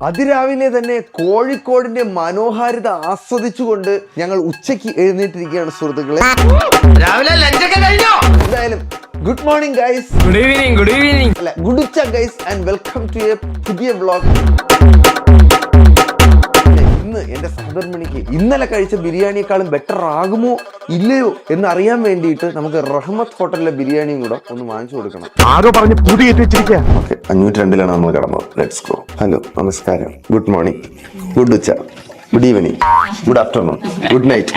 അതിരാവിലെ തന്നെ കോഴിക്കോടിന്റെ മനോഹാരിത ആസ്വദിച്ചുകൊണ്ട് ഞങ്ങൾ ഉച്ചയ്ക്ക് എഴുന്നേറ്റിരിക്കുകയാണ് സുഹൃത്തുക്കളെ. രാവിലെ എന്തായാലും good morning guys good evening good evening അല്ല ഗുഡ് ഉച്ച guys and welcome to a പുതിയ വ്ളോഗ് ഇന്ന് എന്റെ സഹധർമ്മിണിക്ക് ഇന്നലെ കഴിച്ച ബിരിയാണിയെക്കാളും ബെറ്റർ ആകുമോ ഇല്ലയോ എന്ന് അറിയാൻ വേണ്ടിയിട്ട് നമുക്ക് റഹ്മത്ത് ഹോട്ടലിലെ ബിരിയാണിയും കൂടെ ഒന്ന് വാങ്ങിച്ചു കൊടുക്കണം. ആരോ പറഞ്ഞ് പുതിയ അഞ്ഞൂറ്റി രണ്ടിലാണ് നമ്മൾ കടന്നത്. ലെറ്റ്സ് ഗോ ഹലോ നമസ്കാരം. Good morning. ഗുഡ് ഉച്ച. Good evening good afternoon. Good night.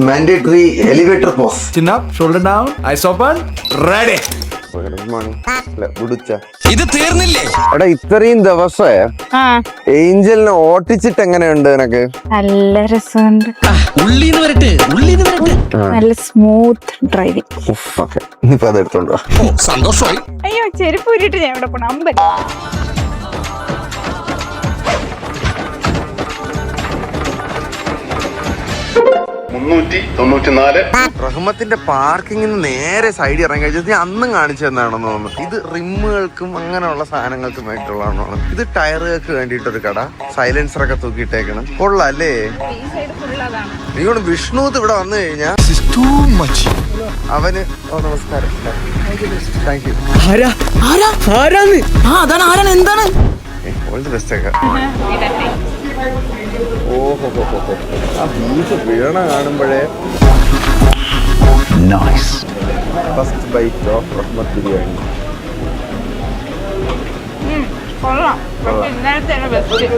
Mandatory elevator pose Chin up, shoulder down, eyes open, ഇത് തീർന്നില്ലേ? എടാ ഇത്രയും ദിവസേ ആ. ഏഞ്ചലിനെ ഓട്ടിച്ചിട്ട് എങ്ങനെയുണ്ട് നിനക്ക്? നല്ല രസമുണ്ട്. ഉള്ളീന്ന് വരട്ടെ ഉള്ളീന്ന് വരട്ടെ. നല്ല സ്മൂത്ത് ഡ്രൈവിംഗ് ഓക്കെ. ഇനിയിപ്പോ അത് എടുത്തോണ്ട് സന്തോഷമായി. അയ്യോ ചെരുപ്പ് ഊരിട്ട് ഞാൻ ഇവിടെ പോണം. അമ്പത് മുന്നൂറ്റി തൊണ്ണൂറ്റിനാല്. റഹ്മത്തിന്റെ പാർക്കിങ്ങിൽ നേരെ സൈഡ് ഇറങ്ങി കഴിച്ചത് ഞാൻ അന്നും കാണിച്ചു തന്നാണെന്ന് തോന്നുന്നു. ഇത് റിമ്മുകൾക്കും അങ്ങനെയുള്ള സാധനങ്ങൾക്കും ആയിട്ടുള്ളതാണ് ഇത് ടയറുകൾക്ക് വേണ്ടിയിട്ടൊരു കട. സൈലൻസർ ഒക്കെ തൂക്കിയിട്ടേക്കണം. കൊള്ളാല്ലേ? നീ വിഷ്ണു ഇവിടെ വന്നു കഴിഞ്ഞാൽ അവന് ഓ നമസ്കാരം. താങ്ക് യു ആരാന്ന്? ആ അതാണ് ആരാണ്? എന്താണ്? ഓൾ ദി ബെസ്റ്റ് ഒക്കെ. ഓഹോ ആ ബീഫ് വീണ കാണുമ്പോഴേ first bite of Rahmath biryani. കൊള്ളാം. ഇന്നലത്തെ ബെസ്റ്റ്